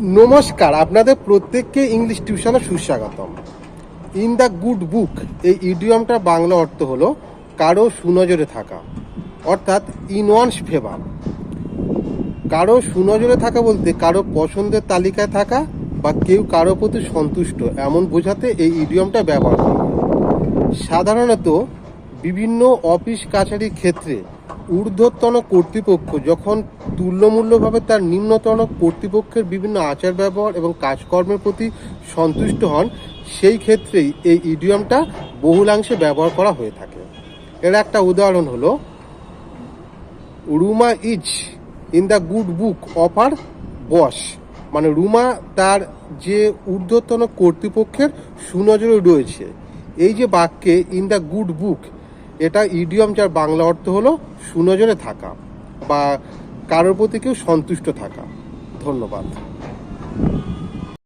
নমস্কার, আপনাদের প্রত্যেককে ইংলিশ টিউশনে সুস্বাগতম। ইন দ্য গুড বুক, এই ইডিয়মটার বাংলা অর্থ হলো কারও সুনজরে থাকা, অর্থাৎ ইন ওয়ানস ফেভার। কারও সুনজরে থাকা বলতে কারও পছন্দের তালিকায় থাকা বা কেউ কারও প্রতি সন্তুষ্ট, এমন বোঝাতে এই ইডিয়মটা ব্যবহার করা। সাধারণত বিভিন্ন অফিস কাছারির ক্ষেত্রে ঊর্ধ্বতন কর্তৃপক্ষ যখন তুল্যমূল্যভাবে তার নিম্নতন কর্তৃপক্ষের বিভিন্ন আচার ব্যবহার এবং কাজকর্মের প্রতি সন্তুষ্ট হন, সেই ক্ষেত্রেই এই ইডিয়মটা বহুলাংশে ব্যবহার করা হয়ে থাকে। এর একটা উদাহরণ হলো, Ruma is in the good book of her boss. মানে রুমা তার যে ঊর্ধ্বতন কর্তৃপক্ষের সুনজরে রয়েছে। এই যে বাক্যে, ইন দ্য গুড বুক এটা ইডিয়ম যার বাংলা অর্থ হলো সুনজরে থাকা বা কারোর প্রতি কেউ সন্তুষ্ট থাকা। ধন্যবাদ।